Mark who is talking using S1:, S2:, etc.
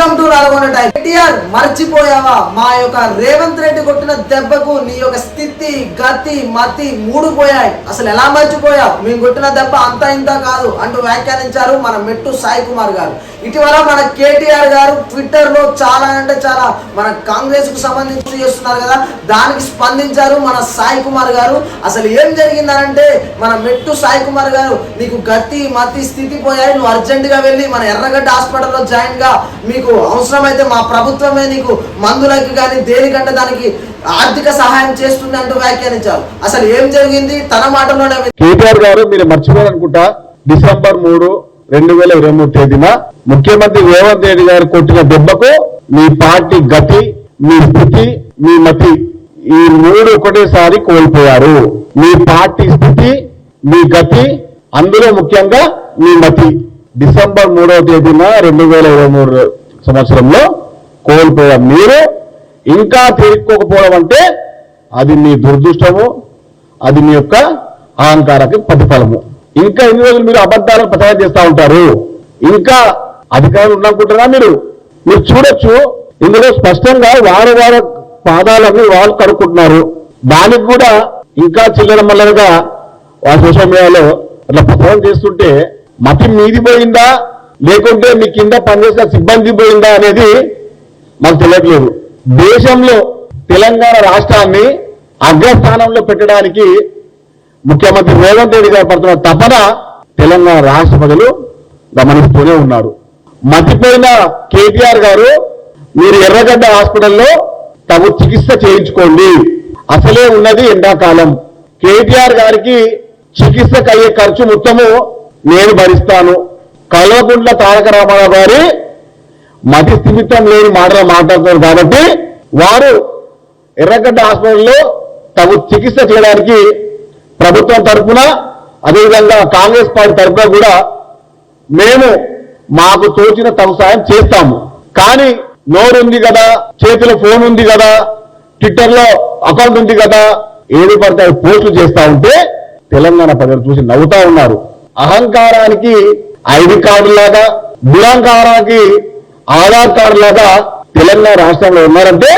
S1: Welcome to. Nalgonda time మర్చిపోయావా? మా యొక్క రేవంత్ రెడ్డి కొట్టిన దెబ్బకు నీ యొక్క స్థితి గతి మతి మూడు పోయాయి అసలు ఎలా మర్చిపోయావు? మేము కొట్టిన దెబ్బ అంతా ఇంత కాదు అంటూ వ్యాఖ్యానించారు మన మెట్టు సాయి కుమార్ గారు. ఇటీవల మన కేటీఆర్ గారు ట్విట్టర్లో చాలా అంటే చాలా మన కాంగ్రెస్కు సంబంధించి చేస్తున్నారు కదా దానికి స్పందించారు మన సాయి కుమార్ గారు. అసలు ఏం జరిగిందనంటే మన మెట్టు సాయి కుమార్ గారు నీకు గతి మతి స్థితి పోయాయి నువ్వు అర్జెంట్గా వెళ్ళి మన ఎర్రగడ్డ హాస్పిటల్లో జాయిన్గా నీకు అవసరమైతే మా ప్రభుత్వమే నీకు మందులకు కానీ దేనికంటే దానికి ఆర్థిక సహాయం చేస్తుంది అంటూ వ్యాఖ్యానించారు. అసలు ఏం జరిగింది? తన మాటలోనే
S2: కేటీఆర్ గారు మీరు మర్చిపోయారనుకుంటా? డిసెంబర్ మూడు రెండు వేల ఇరవై మూడు తేదీన ముఖ్యమంత్రి రేవంత్ రెడ్డి గారు కొట్టిన దెబ్బకు మీ పార్టీ గతి మీ స్థితి మీ మతి ఈ మూడు ఒకటేసారి కోల్పోయారు. మీ పార్టీ స్థితి మీ గతి అందులో ముఖ్యంగా మీ మతి. డిసెంబర్ మూడవ తేదీన రెండు వేల ఇరవై మూడు సంవత్సరంలో కోల్పోవడం మీరు ఇంకా తీరుకోకపోవడం అంటే అది మీ దురదృష్టము అది మీ యొక్క అహంకారకి ప్రతిఫలము. ఇంకా ఎన్ని రోజులు మీరు అబద్ధాలను ప్రచారం చేస్తూ ఉంటారు? ఇంకా అధికారులు ఉన్నాకుంటారా మీరు? మీరు చూడొచ్చు. ఇందులో స్పష్టంగా వారు వారి పాదాలని వాళ్ళు కడుక్కుంటున్నారు. దానికి కూడా ఇంకా చిల్లర మల్లరగా ఆ సోషల్ మీడియాలో అట్లా ప్రచారం చేస్తుంటే మతి మీది పోయిందా? లేకుంటే మీ కింద పనిచేసిన సిబ్బంది పోయిందా అనేది మాకు తెలియట్లేదు. దేశంలో తెలంగాణ రాష్ట్రాన్ని అగ్రస్థానంలో పెట్టడానికి ముఖ్యమంత్రి రేవంత్ రెడ్డి గారు పడుతున్న తపన తెలంగాణ రాష్ట్ర ప్రజలు గమనిస్తూనే ఉన్నారు. మతిపోయిన కేటీఆర్ గారు మీరు ఎర్రగడ్డ హాస్పిటల్లో తగు చికిత్స చేయించుకోండి. అసలే ఉన్నది ఎండాకాలం. కేటీఆర్ గారికి చికిత్సకు అయ్యే ఖర్చు మొత్తము నేను భరిస్తాను. కల్వకుంట్ల తారక రామారావు గారి మతి స్థిమితం లేని మాటలు మాట్లాడుతున్నారు కాబట్టి వారు ఎర్రగడ్డ హాస్పిటల్లో తగు చికిత్స చేయడానికి ప్రభుత్వం తరఫున అదేవిధంగా కాంగ్రెస్ పార్టీ తరఫున కూడా మేము మాకు తోచిన తమ సాయం చేస్తాము. కానీ నోరుంది కదా చేతిలో ఫోన్ ఉంది కదా ట్విట్టర్లో అకౌంట్ ఉంది కదా ఏది పడితే పోస్టులు చేస్తా ఉంటే తెలంగాణ ప్రజలు చూసి నవ్వుతా ఉన్నారు. అహంకారానికి ఐడి కార్డు లాగా దురహంకారానికి ఆధార్ కార్డు లాగా తెలంగాణ రాష్ట్రంలో ఉన్నారంటే